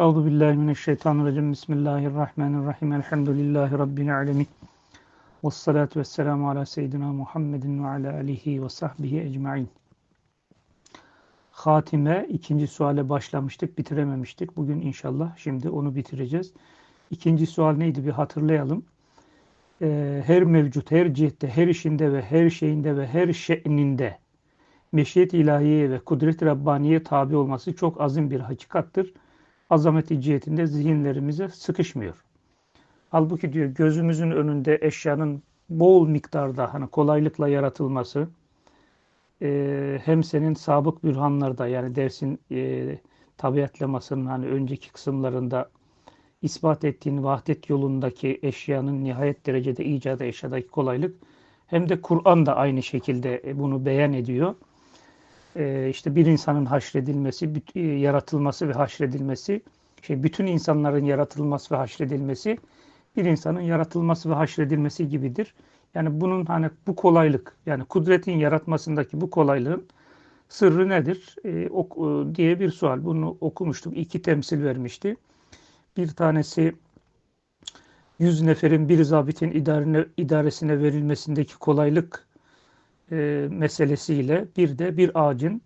Euzu billahi mineşşeytanirracim. Bismillahirrahmanirrahim. Elhamdülillahi rabbil alamin. Ves salatu vesselamu ala seyyidina Muhammedin ve ala alihi ve sahbihi ecmaîn. Hatime ikinci suale başlamıştık, bitirememiştik. Bugün inşallah şimdi onu bitireceğiz. İkinci sual neydi bir hatırlayalım. Ee, her mevcut, her cihette, her işinde ve her şeyinde ve her şe'ninde meşiyet ilahiye ve kudret Rabbaniye tabi olması çok azim bir hakikattır. Azameti cihetinde zihinlerimize sıkışmıyor. Halbuki diyor gözümüzün önünde eşyanın bol miktarda hani kolaylıkla yaratılması e, hem senin sabık bürhanlarda yani dersin e, tabiatlamasının hani önceki kısımlarında ispat ettiğin vahdet yolundaki eşyanın nihayet derecede icadı eşyadaki kolaylık hem de Kur'an da aynı şekilde bunu beyan ediyor. Ee, işte bir insanın haşredilmesi, e, yaratılması ve haşredilmesi, şey bütün insanların yaratılması ve haşredilmesi bir insanın yaratılması ve haşredilmesi gibidir. Yani bunun hani bu kolaylık yani kudretin yaratmasındaki bu kolaylığın sırrı nedir e, ok, diye bir sual. Bunu okumuştuk. İki temsil vermişti. Bir tanesi yüz neferin bir zabitin idarine, idaresine verilmesindeki kolaylık e, meselesiyle bir de bir ağacın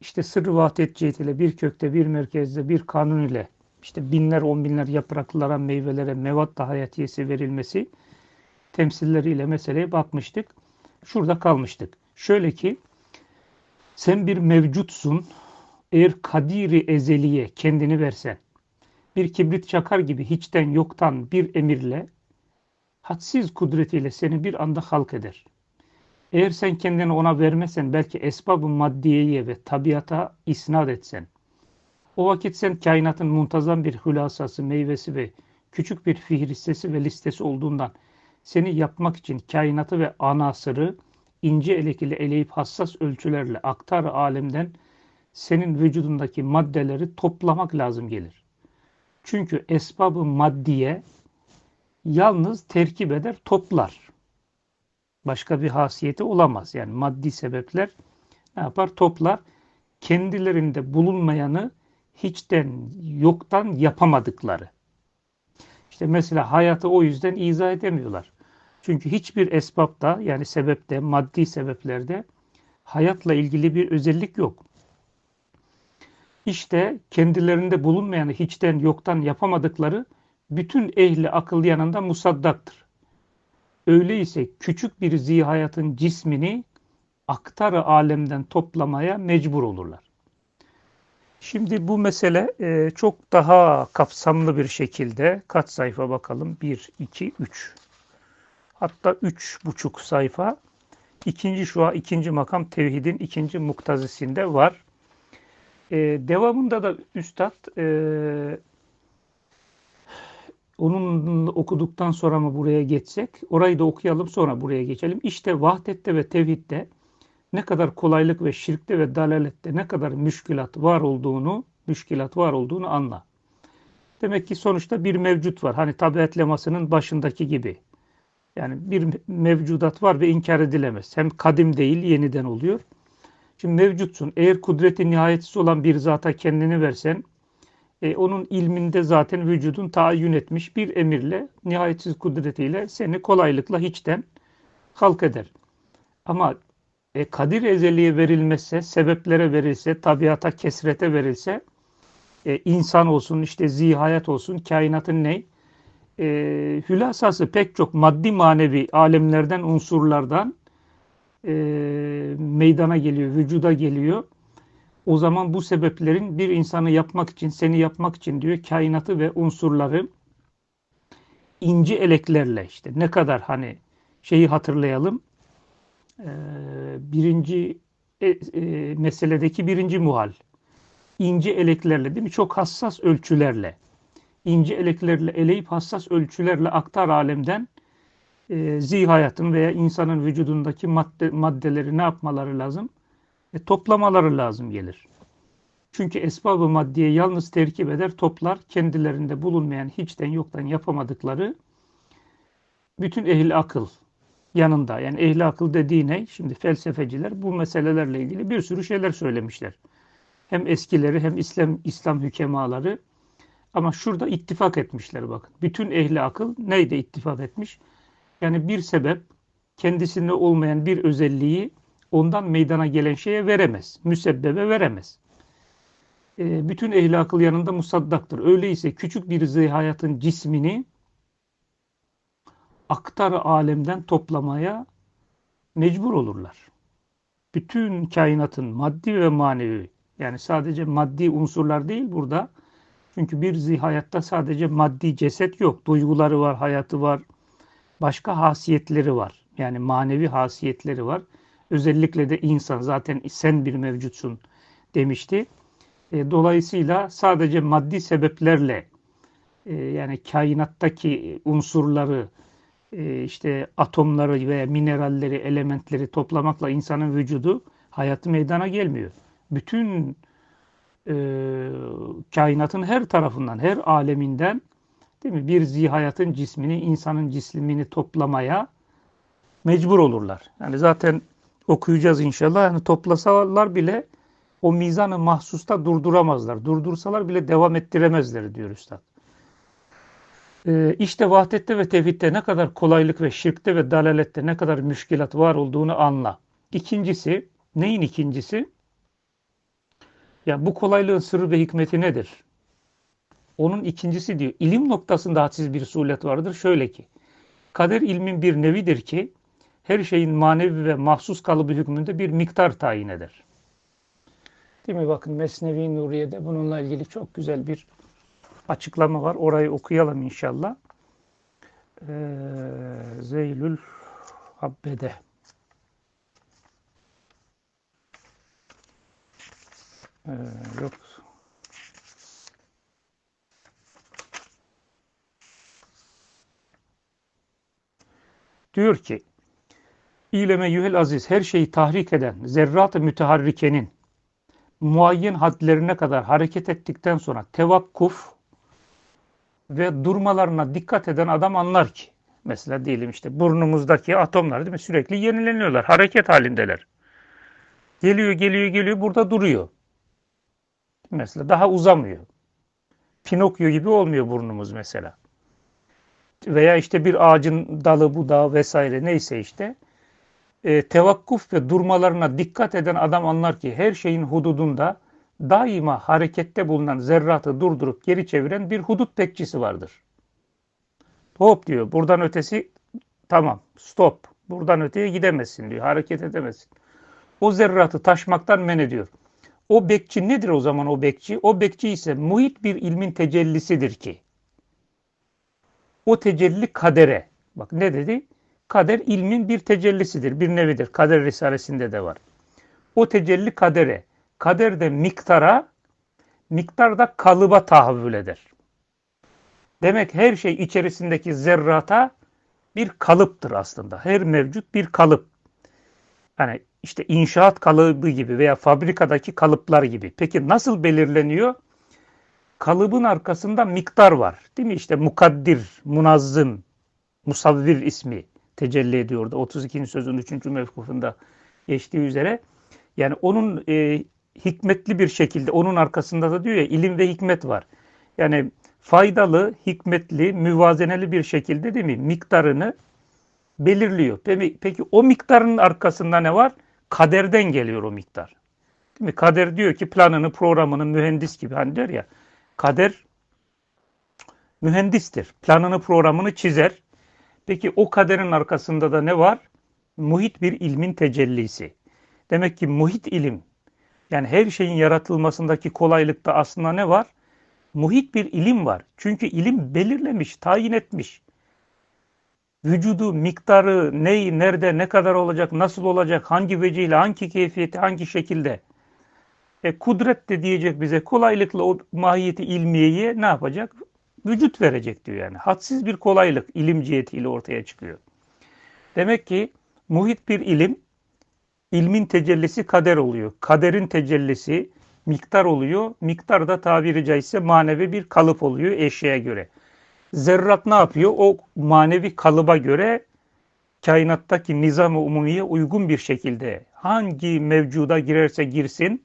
işte sırrı vahdet cihetiyle bir kökte bir merkezde bir kanun ile işte binler on binler yapraklara meyvelere mevat da hayatiyesi verilmesi temsilleriyle meseleye bakmıştık. Şurada kalmıştık. Şöyle ki sen bir mevcutsun eğer kadiri ezeliye kendini versen bir kibrit çakar gibi hiçten yoktan bir emirle hadsiz kudretiyle seni bir anda halk eder. Eğer sen kendini ona vermesen belki esbab-ı maddiyeye ve tabiata isnat etsen, o vakit sen kainatın muntazam bir hülasası, meyvesi ve küçük bir fihristesi ve listesi olduğundan seni yapmak için kainatı ve anasırı ince elek ile eleyip hassas ölçülerle aktar alemden senin vücudundaki maddeleri toplamak lazım gelir. Çünkü esbabı maddiye yalnız terkip eder, toplar. Başka bir hasiyeti olamaz. Yani maddi sebepler ne yapar? Toplar. Kendilerinde bulunmayanı hiçten, yoktan yapamadıkları. İşte mesela hayatı o yüzden izah edemiyorlar. Çünkü hiçbir esbapta yani sebepte, maddi sebeplerde hayatla ilgili bir özellik yok. İşte kendilerinde bulunmayanı hiçten yoktan yapamadıkları bütün ehli akıl yanında musaddaktır. Öyleyse küçük bir zihayatın cismini aktarı alemden toplamaya mecbur olurlar. Şimdi bu mesele e, çok daha kapsamlı bir şekilde kaç sayfa bakalım? 1, 2, 3. Hatta üç buçuk sayfa. İkinci şua, ikinci makam tevhidin ikinci muktazisinde var. E, devamında da Üstad e, onun okuduktan sonra mı buraya geçsek? Orayı da okuyalım sonra buraya geçelim. İşte vahdette ve tevhidde ne kadar kolaylık ve şirkte ve dalalette ne kadar müşkilat var olduğunu, müşkilat var olduğunu anla. Demek ki sonuçta bir mevcut var. Hani tabiatlemasının başındaki gibi. Yani bir mevcudat var ve inkar edilemez. Hem kadim değil, yeniden oluyor. Şimdi mevcutsun. Eğer kudreti nihayetsiz olan bir zata kendini versen, e, onun ilminde zaten vücudun taayyün etmiş bir emirle, nihayetsiz kudretiyle seni kolaylıkla hiçten halk eder. Ama e, kadir ezeliye verilmezse, sebeplere verilse, tabiata, kesrete verilse, e, insan olsun, işte zihayat olsun, kainatın ne? E, hülasası pek çok maddi manevi alemlerden, unsurlardan e, meydana geliyor, vücuda geliyor. O zaman bu sebeplerin bir insanı yapmak için, seni yapmak için diyor kainatı ve unsurları ince eleklerle işte ne kadar hani şeyi hatırlayalım. Ee, birinci e, e, meseledeki birinci muhal. ince eleklerle değil mi? Çok hassas ölçülerle. ince eleklerle eleyip hassas ölçülerle aktar alemden e, zihayatın veya insanın vücudundaki madde, maddeleri ne yapmaları lazım? E, toplamaları lazım gelir. Çünkü esbabı maddiye yalnız terkip eder, toplar, kendilerinde bulunmayan, hiçten yoktan yapamadıkları bütün ehli akıl yanında. Yani ehli akıl dediği ne? Şimdi felsefeciler bu meselelerle ilgili bir sürü şeyler söylemişler. Hem eskileri hem İslam, İslam hükemaları Ama şurada ittifak etmişler bakın. Bütün ehli akıl neyde ittifak etmiş? Yani bir sebep kendisinde olmayan bir özelliği ondan meydana gelen şeye veremez. Müsebbebe veremez. E, bütün ehli akıl yanında musaddaktır. Öyleyse küçük bir zihayatın cismini aktar alemden toplamaya mecbur olurlar. Bütün kainatın maddi ve manevi yani sadece maddi unsurlar değil burada. Çünkü bir zihayatta sadece maddi ceset yok. Duyguları var, hayatı var. Başka hasiyetleri var. Yani manevi hasiyetleri var. Özellikle de insan zaten sen bir mevcutsun demişti. E, dolayısıyla sadece maddi sebeplerle e, yani kainattaki unsurları, e, işte atomları ve mineralleri, elementleri toplamakla insanın vücudu hayatı meydana gelmiyor. Bütün e, kainatın her tarafından, her aleminden değil mi? Bir zihayatın cismini, insanın cismini toplamaya mecbur olurlar. Yani zaten okuyacağız inşallah. Yani toplasalar bile o mizanı mahsusta durduramazlar. Durdursalar bile devam ettiremezler diyor Üstad. Ee, işte vahdette ve tevhidde ne kadar kolaylık ve şirkte ve dalalette ne kadar müşkilat var olduğunu anla. İkincisi, neyin ikincisi? Ya bu kolaylığın sırrı ve hikmeti nedir? Onun ikincisi diyor, ilim noktasında hadsiz bir sulet vardır. Şöyle ki, kader ilmin bir nevidir ki, her şeyin manevi ve mahsus kalıbı hükmünde bir miktar tayin eder. Değil mi? Bakın Mesnevi Nuriye'de bununla ilgili çok güzel bir açıklama var. Orayı okuyalım inşallah. Ee, Zeylül Habbede. Ee, yok. Diyor ki İleme yühel aziz her şeyi tahrik eden zerrat-ı müteharrikenin muayyen hadlerine kadar hareket ettikten sonra tevakkuf ve durmalarına dikkat eden adam anlar ki mesela diyelim işte burnumuzdaki atomlar değil mi sürekli yenileniyorlar hareket halindeler. Geliyor geliyor geliyor burada duruyor. Mesela daha uzamıyor. Pinokyo gibi olmuyor burnumuz mesela. Veya işte bir ağacın dalı, budağı vesaire neyse işte e, tevakkuf ve durmalarına dikkat eden adam anlar ki her şeyin hududunda daima harekette bulunan zerratı durdurup geri çeviren bir hudut bekçisi vardır. Hop diyor buradan ötesi tamam stop buradan öteye gidemezsin diyor hareket edemezsin. O zerratı taşmaktan men ediyor. O bekçi nedir o zaman o bekçi? O bekçi ise muhit bir ilmin tecellisidir ki. O tecelli kadere. Bak ne dedi? Kader ilmin bir tecellisidir, bir nevidir. Kader Risalesinde de var. O tecelli kadere, kader de miktara, miktar da kalıba tahavvül eder. Demek her şey içerisindeki zerrata bir kalıptır aslında. Her mevcut bir kalıp. Yani işte inşaat kalıbı gibi veya fabrikadaki kalıplar gibi. Peki nasıl belirleniyor? Kalıbın arkasında miktar var. Değil mi? İşte mukaddir, munazzım, musavvir ismi tecelli ediyordu. 32. sözün 3. mevkufunda geçtiği üzere. Yani onun e, hikmetli bir şekilde, onun arkasında da diyor ya ilim ve hikmet var. Yani faydalı, hikmetli, müvazeneli bir şekilde değil mi? Miktarını belirliyor. Peki, peki o miktarın arkasında ne var? Kaderden geliyor o miktar. Değil mi? Kader diyor ki planını, programını mühendis gibi hani der ya. Kader mühendistir. Planını, programını çizer. Peki o kaderin arkasında da ne var? Muhit bir ilmin tecellisi. Demek ki muhit ilim, yani her şeyin yaratılmasındaki kolaylıkta aslında ne var? Muhit bir ilim var. Çünkü ilim belirlemiş, tayin etmiş. Vücudu, miktarı, neyi, nerede, ne kadar olacak, nasıl olacak, hangi vecihle, hangi keyfiyeti, hangi şekilde. E, kudret de diyecek bize kolaylıkla o mahiyeti ilmiyeyi ne yapacak? Vücut verecek diyor yani. Hadsiz bir kolaylık ilim cihetiyle ortaya çıkıyor. Demek ki muhit bir ilim, ilmin tecellisi kader oluyor. Kaderin tecellisi miktar oluyor. Miktar da tabiri caizse manevi bir kalıp oluyor eşeğe göre. Zerrat ne yapıyor? O manevi kalıba göre kainattaki nizam-ı umumiye uygun bir şekilde hangi mevcuda girerse girsin,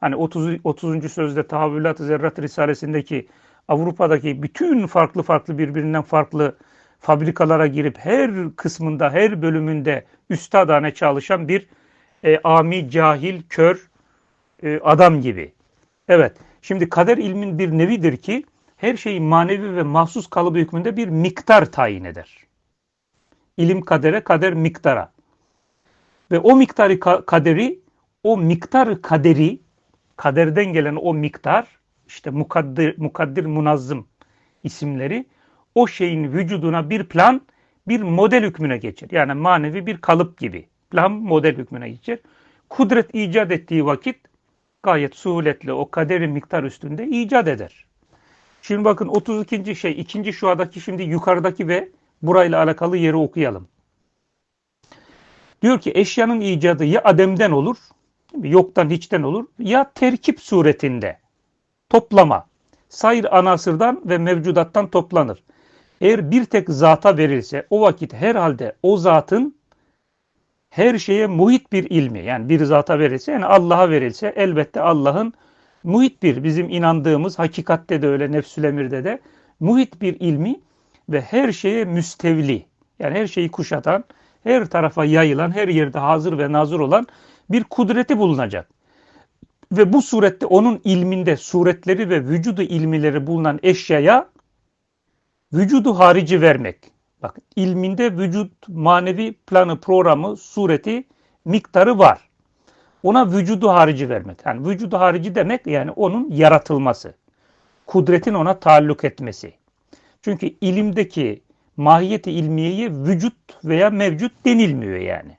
hani 30. 30. sözde Tahavvülat-ı Zerrat Risalesindeki Avrupa'daki bütün farklı farklı birbirinden farklı fabrikalara girip her kısmında, her bölümünde üstadane çalışan bir e, ami, cahil, kör e, adam gibi. Evet, şimdi kader ilmin bir nevidir ki her şeyi manevi ve mahsus kalıbı hükmünde bir miktar tayin eder. İlim kadere, kader miktara. Ve o miktarı kaderi, o miktar kaderi, kaderden gelen o miktar, işte mukaddir, mukaddir munazzım isimleri, o şeyin vücuduna bir plan, bir model hükmüne geçer. Yani manevi bir kalıp gibi. Plan model hükmüne geçer. Kudret icat ettiği vakit gayet suhuletle o kaderi miktar üstünde icat eder. Şimdi bakın 32. şey, ikinci şuadaki şimdi yukarıdaki ve burayla alakalı yeri okuyalım. Diyor ki eşyanın icadı ya ademden olur, yoktan hiçten olur ya terkip suretinde toplama. Sayır anasırdan ve mevcudattan toplanır. Eğer bir tek zata verilse o vakit herhalde o zatın her şeye muhit bir ilmi yani bir zata verilse yani Allah'a verilse elbette Allah'ın muhit bir bizim inandığımız hakikatte de öyle nefsül emirde de muhit bir ilmi ve her şeye müstevli yani her şeyi kuşatan her tarafa yayılan her yerde hazır ve nazır olan bir kudreti bulunacak. Ve bu surette onun ilminde suretleri ve vücudu ilmileri bulunan eşyaya vücudu harici vermek. Bak ilminde vücut manevi planı, programı, sureti, miktarı var. Ona vücudu harici vermek. Yani vücudu harici demek yani onun yaratılması. Kudretin ona taalluk etmesi. Çünkü ilimdeki mahiyeti ilmiyeye vücut veya mevcut denilmiyor yani.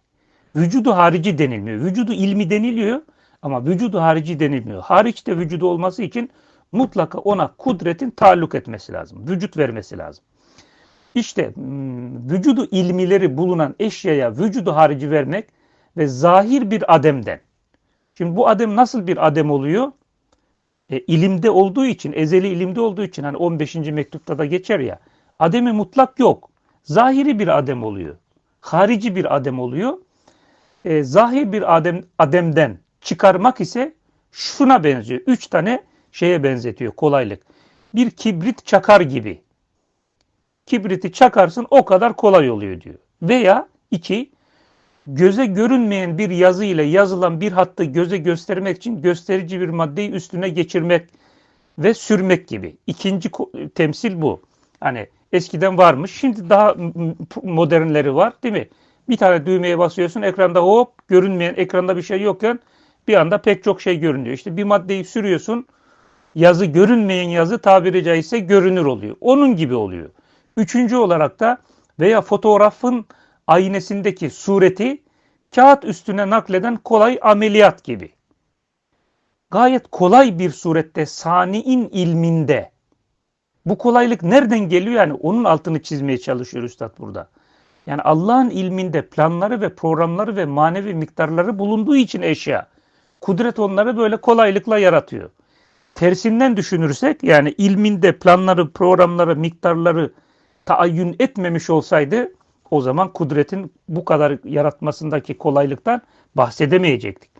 Vücudu harici denilmiyor. Vücudu ilmi deniliyor ama vücudu harici denilmiyor. Hariçte vücudu olması için mutlaka ona kudretin taalluk etmesi lazım. Vücut vermesi lazım. İşte hmm, vücudu ilmileri bulunan eşyaya vücudu harici vermek ve zahir bir ademden. Şimdi bu adem nasıl bir adem oluyor? E, ilimde olduğu için, ezeli ilimde olduğu için hani 15. mektupta da geçer ya. Ademi mutlak yok. Zahiri bir adem oluyor. Harici bir adem oluyor. E, zahir bir adem ademden çıkarmak ise şuna benziyor. Üç tane şeye benzetiyor kolaylık. Bir kibrit çakar gibi. Kibriti çakarsın o kadar kolay oluyor diyor. Veya iki, göze görünmeyen bir yazı ile yazılan bir hattı göze göstermek için gösterici bir maddeyi üstüne geçirmek ve sürmek gibi. İkinci temsil bu. Hani eskiden varmış, şimdi daha modernleri var değil mi? Bir tane düğmeye basıyorsun, ekranda hop görünmeyen, ekranda bir şey yokken bir anda pek çok şey görünüyor. İşte bir maddeyi sürüyorsun, yazı görünmeyen yazı tabiri caizse görünür oluyor. Onun gibi oluyor. Üçüncü olarak da veya fotoğrafın aynesindeki sureti kağıt üstüne nakleden kolay ameliyat gibi. Gayet kolay bir surette saniin ilminde. Bu kolaylık nereden geliyor? Yani onun altını çizmeye çalışıyor Üstad burada. Yani Allah'ın ilminde planları ve programları ve manevi miktarları bulunduğu için eşya. Kudret onları böyle kolaylıkla yaratıyor. Tersinden düşünürsek yani ilminde planları, programları, miktarları taayyün etmemiş olsaydı o zaman kudretin bu kadar yaratmasındaki kolaylıktan bahsedemeyecektik.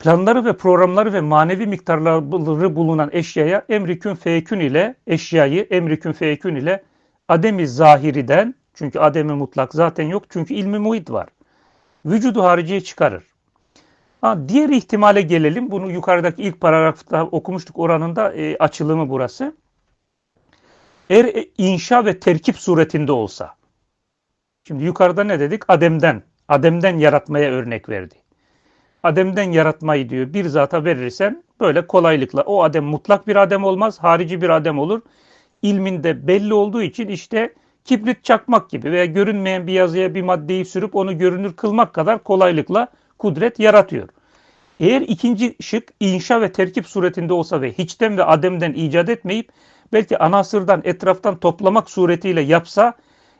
Planları ve programları ve manevi miktarları bulunan eşyaya emrikün feykün ile eşyayı emrikün feykün ile ademi zahiriden çünkü ademi mutlak zaten yok çünkü ilmi muhit var. Vücudu hariciye çıkarır. Ha, diğer ihtimale gelelim. Bunu yukarıdaki ilk paragrafta okumuştuk oranında e, açılımı burası. Eğer e, inşa ve terkip suretinde olsa. Şimdi yukarıda ne dedik? Adem'den. Adem'den yaratmaya örnek verdi. Adem'den yaratmayı diyor bir zata verirsen böyle kolaylıkla o adem mutlak bir adem olmaz, harici bir adem olur. İlminde belli olduğu için işte kibrit çakmak gibi veya görünmeyen bir yazıya bir maddeyi sürüp onu görünür kılmak kadar kolaylıkla kudret yaratıyor. Eğer ikinci şık inşa ve terkip suretinde olsa ve hiçten ve ademden icat etmeyip belki anasırdan etraftan toplamak suretiyle yapsa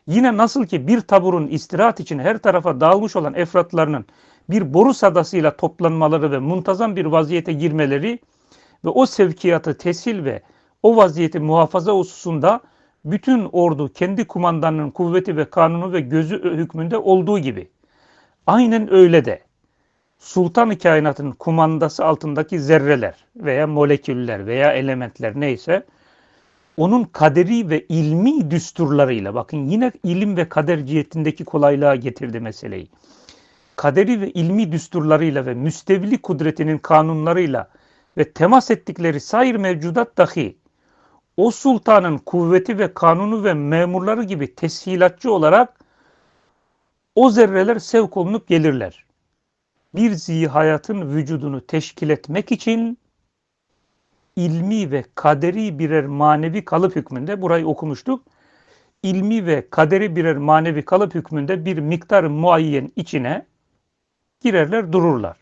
yine nasıl ki bir taburun istirahat için her tarafa dağılmış olan efratlarının bir boru sadasıyla toplanmaları ve muntazam bir vaziyete girmeleri ve o sevkiyatı tesil ve o vaziyeti muhafaza hususunda bütün ordu kendi kumandanının kuvveti ve kanunu ve gözü hükmünde olduğu gibi. Aynen öyle de sultan kainatın kumandası altındaki zerreler veya moleküller veya elementler neyse onun kaderi ve ilmi düsturlarıyla bakın yine ilim ve kader cihetindeki kolaylığa getirdi meseleyi. Kaderi ve ilmi düsturlarıyla ve müstevli kudretinin kanunlarıyla ve temas ettikleri sair mevcudat dahi o sultanın kuvveti ve kanunu ve memurları gibi teshilatçı olarak o zerreler sevk olunup gelirler. Bir zihayatın vücudunu teşkil etmek için ilmi ve kaderi birer manevi kalıp hükmünde burayı okumuştuk. İlmi ve kaderi birer manevi kalıp hükmünde bir miktar muayyen içine girerler dururlar.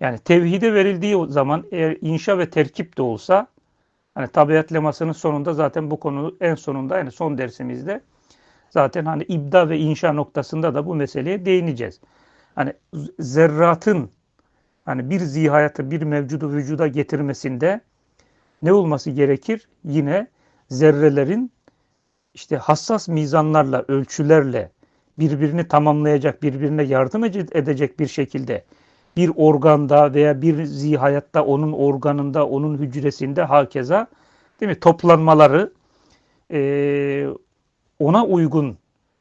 Yani tevhide verildiği zaman eğer inşa ve terkip de olsa hani tabiat lemasının sonunda zaten bu konu en sonunda yani son dersimizde zaten hani ibda ve inşa noktasında da bu meseleye değineceğiz. Hani zerratın hani bir zihayatı bir mevcudu vücuda getirmesinde ne olması gerekir? Yine zerrelerin işte hassas mizanlarla, ölçülerle birbirini tamamlayacak, birbirine yardım edecek bir şekilde bir organda veya bir zihayatta onun organında, onun hücresinde hakeza değil mi toplanmaları ona uygun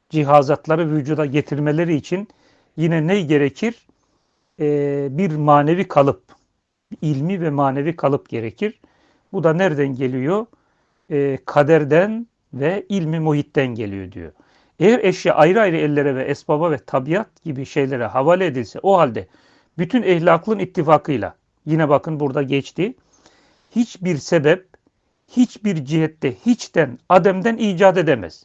cihazatları vücuda getirmeleri için yine ne gerekir? E, bir manevi kalıp, ilmi ve manevi kalıp gerekir. Bu da nereden geliyor? E, kaderden ve ilmi muhitten geliyor diyor. Eğer eşya ayrı ayrı ellere ve esbaba ve tabiat gibi şeylere havale edilse o halde bütün ehli aklın ittifakıyla yine bakın burada geçti. Hiçbir sebep hiçbir cihette hiçten ademden icat edemez.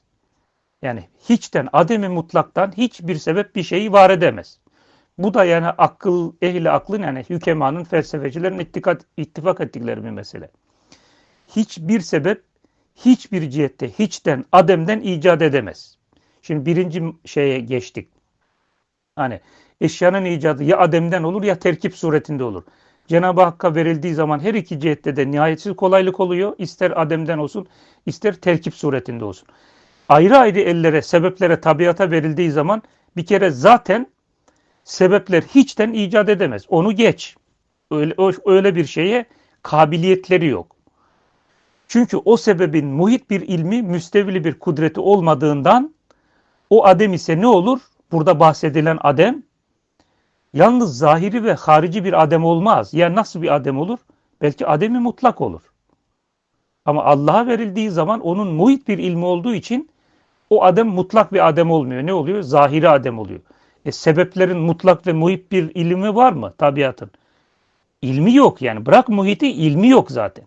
Yani hiçten ademi mutlaktan hiçbir sebep bir şeyi var edemez. Bu da yani akıl, ehli aklın yani hükemanın, felsefecilerin ittifak, ittifak ettikleri bir mesele. Hiçbir sebep hiçbir cihette hiçten ademden icat edemez. Şimdi birinci şeye geçtik. Hani eşyanın icadı ya ademden olur ya terkip suretinde olur. Cenab-ı Hakk'a verildiği zaman her iki cihette de nihayetsiz kolaylık oluyor. İster ademden olsun, ister terkip suretinde olsun. Ayrı ayrı ellere, sebeplere, tabiata verildiği zaman bir kere zaten sebepler hiçten icat edemez. Onu geç. Öyle, öyle bir şeye kabiliyetleri yok. Çünkü o sebebin muhit bir ilmi, müstevli bir kudreti olmadığından o adem ise ne olur? Burada bahsedilen adem Yalnız zahiri ve harici bir adem olmaz. Yani nasıl bir adem olur? Belki ademi mutlak olur. Ama Allah'a verildiği zaman onun muhit bir ilmi olduğu için o adem mutlak bir adem olmuyor. Ne oluyor? Zahiri adem oluyor. E, sebeplerin mutlak ve muhit bir ilmi var mı tabiatın? İlmi yok yani. Bırak muhiti ilmi yok zaten.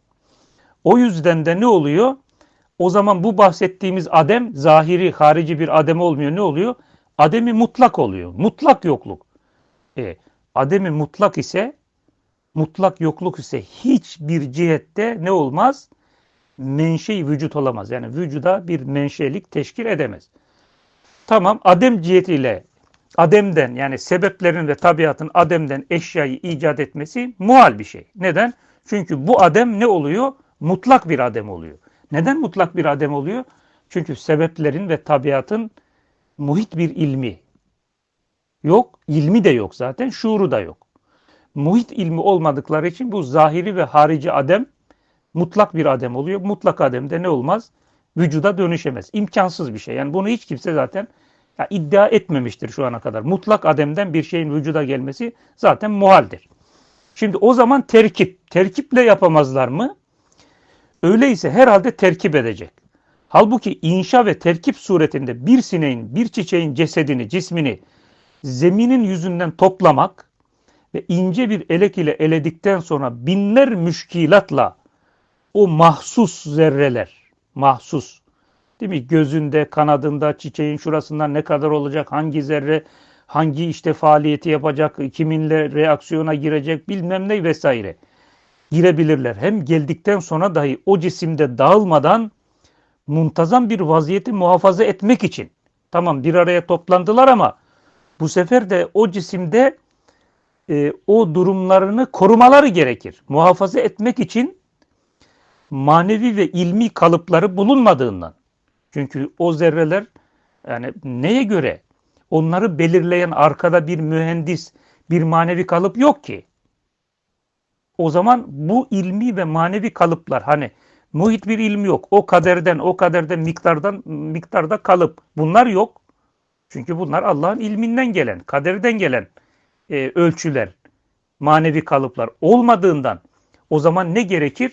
O yüzden de ne oluyor? O zaman bu bahsettiğimiz adem zahiri, harici bir adem olmuyor. Ne oluyor? Ademi mutlak oluyor. Mutlak yokluk. E, ademi mutlak ise mutlak yokluk ise hiçbir cihette ne olmaz? Menşei vücut olamaz. Yani vücuda bir menşelik teşkil edemez. Tamam adem cihetiyle ademden yani sebeplerin ve tabiatın ademden eşyayı icat etmesi muhal bir şey. Neden? Çünkü bu adem ne oluyor? Mutlak bir adem oluyor. Neden mutlak bir adem oluyor? Çünkü sebeplerin ve tabiatın muhit bir ilmi, yok. ilmi de yok zaten. Şuuru da yok. Muhit ilmi olmadıkları için bu zahiri ve harici adem mutlak bir adem oluyor. Mutlak ademde ne olmaz? Vücuda dönüşemez. İmkansız bir şey. Yani bunu hiç kimse zaten ya iddia etmemiştir şu ana kadar. Mutlak ademden bir şeyin vücuda gelmesi zaten muhaldir. Şimdi o zaman terkip. Terkiple yapamazlar mı? Öyleyse herhalde terkip edecek. Halbuki inşa ve terkip suretinde bir sineğin, bir çiçeğin cesedini, cismini zeminin yüzünden toplamak ve ince bir elek ile eledikten sonra binler müşkilatla o mahsus zerreler, mahsus, değil mi? Gözünde, kanadında, çiçeğin şurasından ne kadar olacak, hangi zerre, hangi işte faaliyeti yapacak, kiminle reaksiyona girecek bilmem ne vesaire girebilirler. Hem geldikten sonra dahi o cisimde dağılmadan muntazam bir vaziyeti muhafaza etmek için. Tamam bir araya toplandılar ama bu sefer de o cisimde e, o durumlarını korumaları gerekir. Muhafaza etmek için manevi ve ilmi kalıpları bulunmadığından. Çünkü o zerreler yani neye göre onları belirleyen arkada bir mühendis, bir manevi kalıp yok ki. O zaman bu ilmi ve manevi kalıplar hani Muhit bir ilim yok. O kaderden, o kaderden, miktardan, miktarda kalıp. Bunlar yok. Çünkü bunlar Allah'ın ilminden gelen, kaderden gelen e, ölçüler, manevi kalıplar olmadığından o zaman ne gerekir?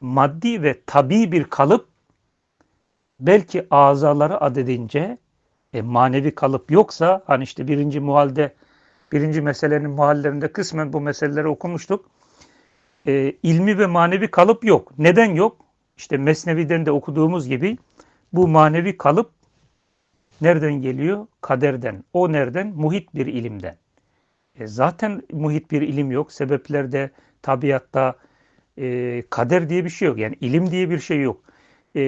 Maddi ve tabi bir kalıp belki azaları adedince e, manevi kalıp yoksa hani işte birinci muhalde birinci meselenin muhallerinde kısmen bu meseleleri okumuştuk. E, ilmi ve manevi kalıp yok. Neden yok? İşte Mesnevi'den de okuduğumuz gibi bu manevi kalıp nereden geliyor? Kaderden. O nereden? Muhit bir ilimden. E, zaten muhit bir ilim yok. Sebeplerde, tabiatta e, kader diye bir şey yok. Yani ilim diye bir şey yok. E,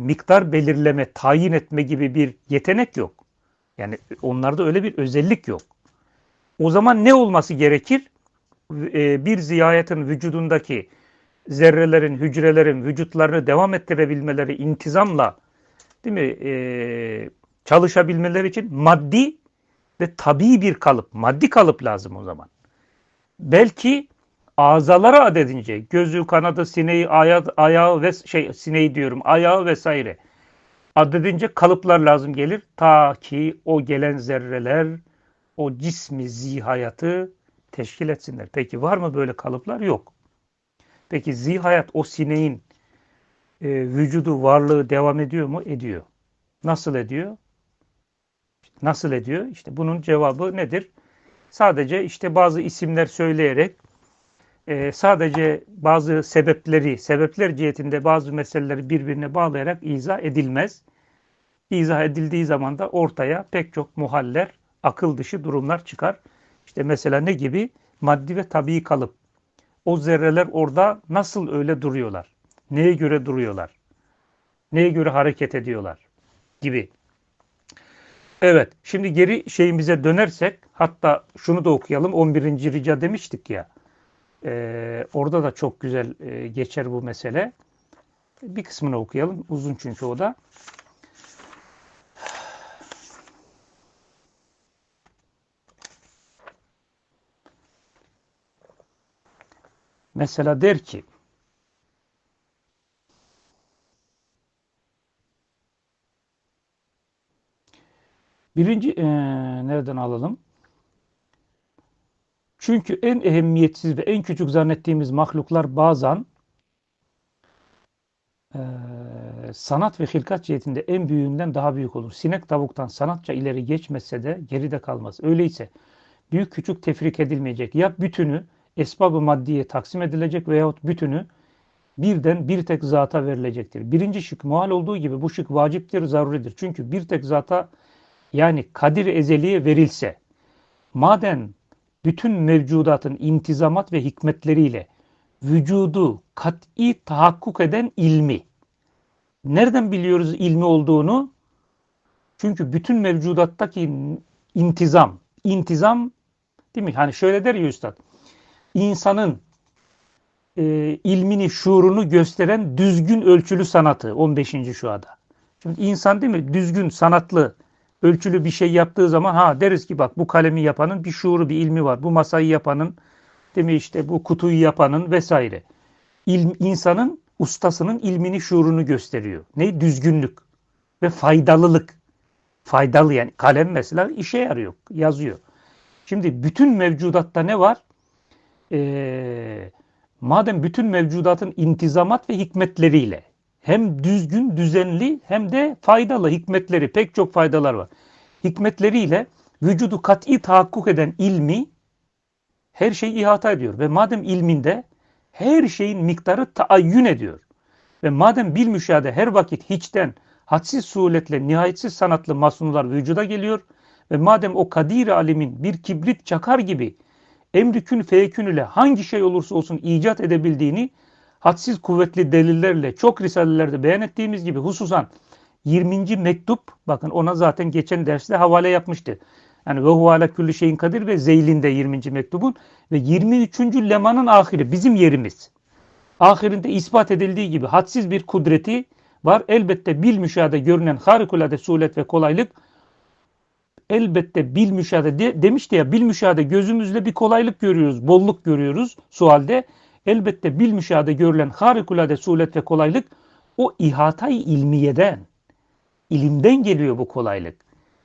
miktar belirleme, tayin etme gibi bir yetenek yok. Yani onlarda öyle bir özellik yok. O zaman ne olması gerekir? E, bir ziyayetin vücudundaki zerrelerin, hücrelerin vücutlarını devam ettirebilmeleri intizamla değil mi? E, çalışabilmeleri için maddi ve tabii bir kalıp, maddi kalıp lazım o zaman. Belki azalara adedince gözü, kanadı, sineği, ayağı, ayağı ve şey sineği diyorum, ayağı vesaire adedince kalıplar lazım gelir ta ki o gelen zerreler o cismi zihayatı teşkil etsinler. Peki var mı böyle kalıplar? Yok. Peki zihayat o sineğin e, vücudu, varlığı devam ediyor mu? Ediyor. Nasıl ediyor? Nasıl ediyor? İşte bunun cevabı nedir? Sadece işte bazı isimler söyleyerek e, sadece bazı sebepleri, sebepler cihetinde bazı meseleleri birbirine bağlayarak izah edilmez. İzah edildiği zaman da ortaya pek çok muhaller, akıl dışı durumlar çıkar. İşte mesela ne gibi? Maddi ve tabii kalıp. O zerreler orada nasıl öyle duruyorlar? Neye göre duruyorlar? Neye göre hareket ediyorlar? Gibi. Evet, şimdi geri şeyimize dönersek, hatta şunu da okuyalım, 11. rica demiştik ya, e, orada da çok güzel e, geçer bu mesele. Bir kısmını okuyalım, uzun çünkü o da. Mesela der ki, Birinci e, nereden alalım? Çünkü en ehemmiyetsiz ve en küçük zannettiğimiz mahluklar bazen e, sanat ve hilkat cihetinde en büyüğünden daha büyük olur. Sinek tavuktan sanatça ileri geçmese de geride kalmaz. Öyleyse büyük küçük tefrik edilmeyecek. Ya bütünü esbabı maddiye taksim edilecek veyahut bütünü birden bir tek zata verilecektir. Birinci şık muhal olduğu gibi bu şık vaciptir, zaruridir. Çünkü bir tek zata yani kadir ezeliye verilse, madem bütün mevcudatın intizamat ve hikmetleriyle vücudu kat'i tahakkuk eden ilmi. Nereden biliyoruz ilmi olduğunu? Çünkü bütün mevcudattaki intizam, intizam değil mi? Hani şöyle der ya üstad, insanın e, ilmini, şuurunu gösteren düzgün ölçülü sanatı 15. şuada. Şimdi insan değil mi? Düzgün, sanatlı, ölçülü bir şey yaptığı zaman ha deriz ki bak bu kalemi yapanın bir şuuru, bir ilmi var. Bu masayı yapanın, değil mi işte bu kutuyu yapanın vesaire. İlm, insanın, ustasının ilmini, şuurunu gösteriyor. Ne? Düzgünlük ve faydalılık. Faydalı yani kalem mesela işe yarıyor, yazıyor. Şimdi bütün mevcudatta ne var? Ee, madem bütün mevcudatın intizamat ve hikmetleriyle hem düzgün, düzenli hem de faydalı hikmetleri, pek çok faydalar var. Hikmetleriyle vücudu kat'i tahakkuk eden ilmi her şeyi ihata ediyor. Ve madem ilminde her şeyin miktarı taayyün ediyor. Ve madem bil müşahede her vakit hiçten hadsiz suretle nihayetsiz sanatlı masunular vücuda geliyor ve madem o kadir alimin bir kibrit çakar gibi emri kün ile hangi şey olursa olsun icat edebildiğini hadsiz kuvvetli delillerle çok risalelerde beyan ettiğimiz gibi hususan 20. mektup bakın ona zaten geçen derste havale yapmıştı. Yani ve huvale külli şeyin kadir ve zeylinde 20. mektubun ve 23. lemanın ahiri bizim yerimiz. Ahirinde ispat edildiği gibi hadsiz bir kudreti var. Elbette bil müşahede görünen harikulade sulet ve kolaylık elbette bil müşahede de, demişti ya bil müşahede gözümüzle bir kolaylık görüyoruz, bolluk görüyoruz sualde. Elbette bil müşahede görülen harikulade sulet ve kolaylık o ihatay ilmiyeden, ilimden geliyor bu kolaylık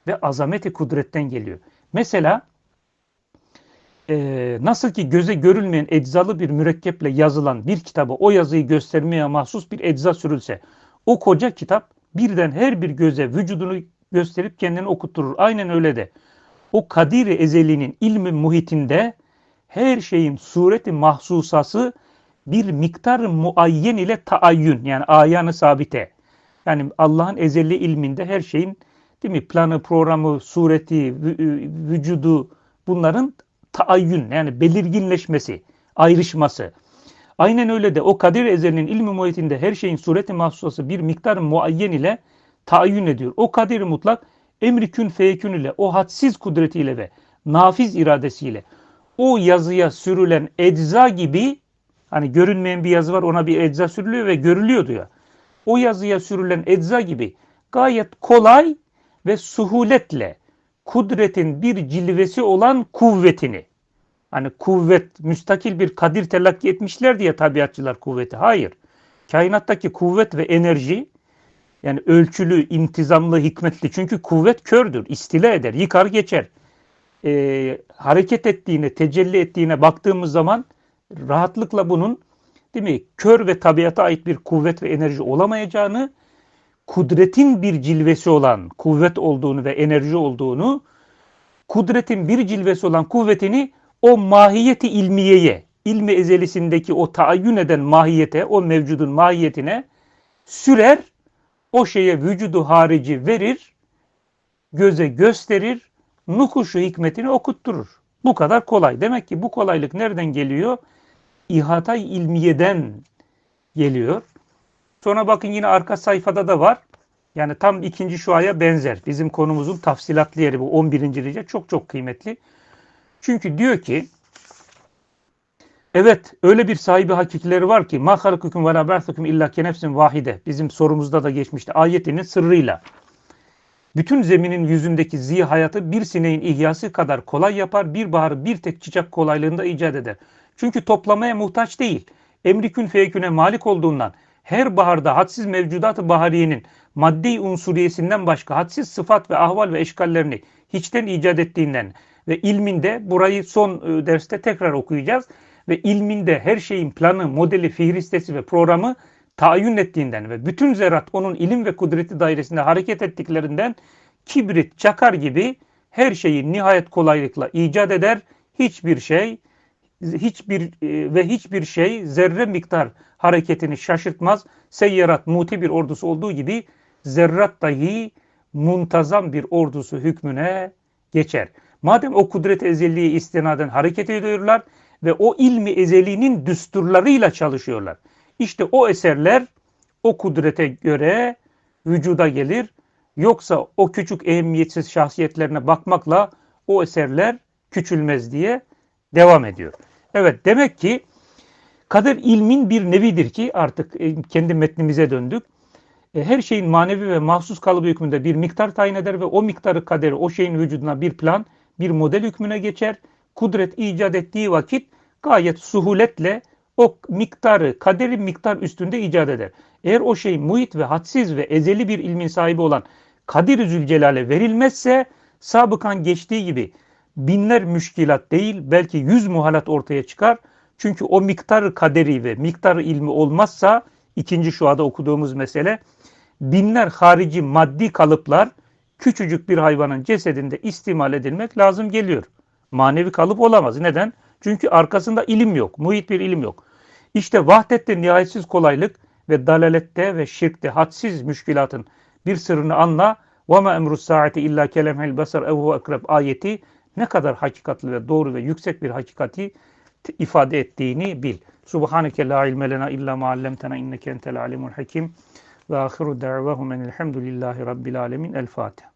ve azameti kudretten geliyor. Mesela e, nasıl ki göze görülmeyen eczalı bir mürekkeple yazılan bir kitaba o yazıyı göstermeye mahsus bir ecza sürülse o koca kitap birden her bir göze vücudunu gösterip kendini okutturur. Aynen öyle de. O Kadir-i Ezeli'nin ilmi muhitinde her şeyin sureti mahsusası bir miktar muayyen ile taayyün yani ayanı sabite. Yani Allah'ın ezeli ilminde her şeyin değil mi planı, programı, sureti, vücudu bunların taayyün yani belirginleşmesi, ayrışması. Aynen öyle de o Kadir Ezel'in ilmi muhitinde her şeyin sureti mahsusası bir miktar muayyen ile taayyün ediyor. O kadir mutlak emri kün feyekün ile o hadsiz kudretiyle ve nafiz iradesiyle o yazıya sürülen ecza gibi hani görünmeyen bir yazı var ona bir ecza sürülüyor ve görülüyor diyor. O yazıya sürülen ecza gibi gayet kolay ve suhuletle kudretin bir cilvesi olan kuvvetini hani kuvvet müstakil bir kadir telakki etmişler diye tabiatçılar kuvveti. Hayır. Kainattaki kuvvet ve enerji yani ölçülü, intizamlı, hikmetli. Çünkü kuvvet kördür, istila eder, yıkar geçer. Ee, hareket ettiğine, tecelli ettiğine baktığımız zaman rahatlıkla bunun değil mi kör ve tabiata ait bir kuvvet ve enerji olamayacağını, kudretin bir cilvesi olan kuvvet olduğunu ve enerji olduğunu, kudretin bir cilvesi olan kuvvetini o mahiyeti ilmiyeye, ilmi ezelisindeki o taayyün eden mahiyete, o mevcudun mahiyetine sürer o şeye vücudu harici verir, göze gösterir, nukuşu hikmetini okutturur. Bu kadar kolay. Demek ki bu kolaylık nereden geliyor? İhatay ilmiyeden geliyor. Sonra bakın yine arka sayfada da var. Yani tam ikinci şuaya benzer. Bizim konumuzun tafsilatlı yeri bu 11. rica çok çok kıymetli. Çünkü diyor ki Evet öyle bir sahibi hakikileri var ki ma halikukum ve la ba'thukum illa kenefsin vahide. Bizim sorumuzda da geçmişti ayetinin sırrıyla. Bütün zeminin yüzündeki zi hayatı bir sineğin ihyası kadar kolay yapar, bir baharı bir tek çiçek kolaylığında icat eder. Çünkü toplamaya muhtaç değil. Emrikün feyküne malik olduğundan her baharda hadsiz mevcudat-ı bahariyenin maddi unsuriyesinden başka hadsiz sıfat ve ahval ve eşkallerini hiçten icat ettiğinden ve ilminde burayı son ıı, derste tekrar okuyacağız ve ilminde her şeyin planı, modeli, fihristesi ve programı tayin ettiğinden ve bütün zerrat onun ilim ve kudreti dairesinde hareket ettiklerinden kibrit, çakar gibi her şeyi nihayet kolaylıkla icat eder. Hiçbir şey hiçbir e, ve hiçbir şey zerre miktar hareketini şaşırtmaz. Seyyarat muti bir ordusu olduğu gibi zerrat dahi muntazam bir ordusu hükmüne geçer. Madem o kudret ezelliği istinaden hareket ediyorlar ve o ilmi ezelinin düsturlarıyla çalışıyorlar. İşte o eserler o kudrete göre vücuda gelir. Yoksa o küçük ehemmiyetsiz şahsiyetlerine bakmakla o eserler küçülmez diye devam ediyor. Evet demek ki kader ilmin bir nevidir ki artık e, kendi metnimize döndük. E, her şeyin manevi ve mahsus kalıbı hükmünde bir miktar tayin eder ve o miktarı kaderi o şeyin vücuduna bir plan, bir model hükmüne geçer kudret icat ettiği vakit gayet suhuletle o miktarı, kaderi miktar üstünde icat eder. Eğer o şey muhit ve hadsiz ve ezeli bir ilmin sahibi olan Kadir-i Zülcelal'e verilmezse sabıkan geçtiği gibi binler müşkilat değil belki yüz muhalat ortaya çıkar. Çünkü o miktar kaderi ve miktar ilmi olmazsa ikinci şuada okuduğumuz mesele binler harici maddi kalıplar küçücük bir hayvanın cesedinde istimal edilmek lazım geliyor manevi kalıp olamaz. Neden? Çünkü arkasında ilim yok, muhit bir ilim yok. İşte vahdette nihayetsiz kolaylık ve dalalette ve şirkte hadsiz müşkilatın bir sırrını anla. وَمَا اَمْرُ السَّاعَةِ اِلَّا كَلَمْهِ الْبَصَرْ اَوْهُ akrab ayeti ne kadar hakikatli ve doğru ve yüksek bir hakikati ifade ettiğini bil. Subhaneke la ilme lena illa ma allamtena inneke entel alimul hakim ve ahiru da'vahum enelhamdülillahi rabbil alemin. El Fatiha.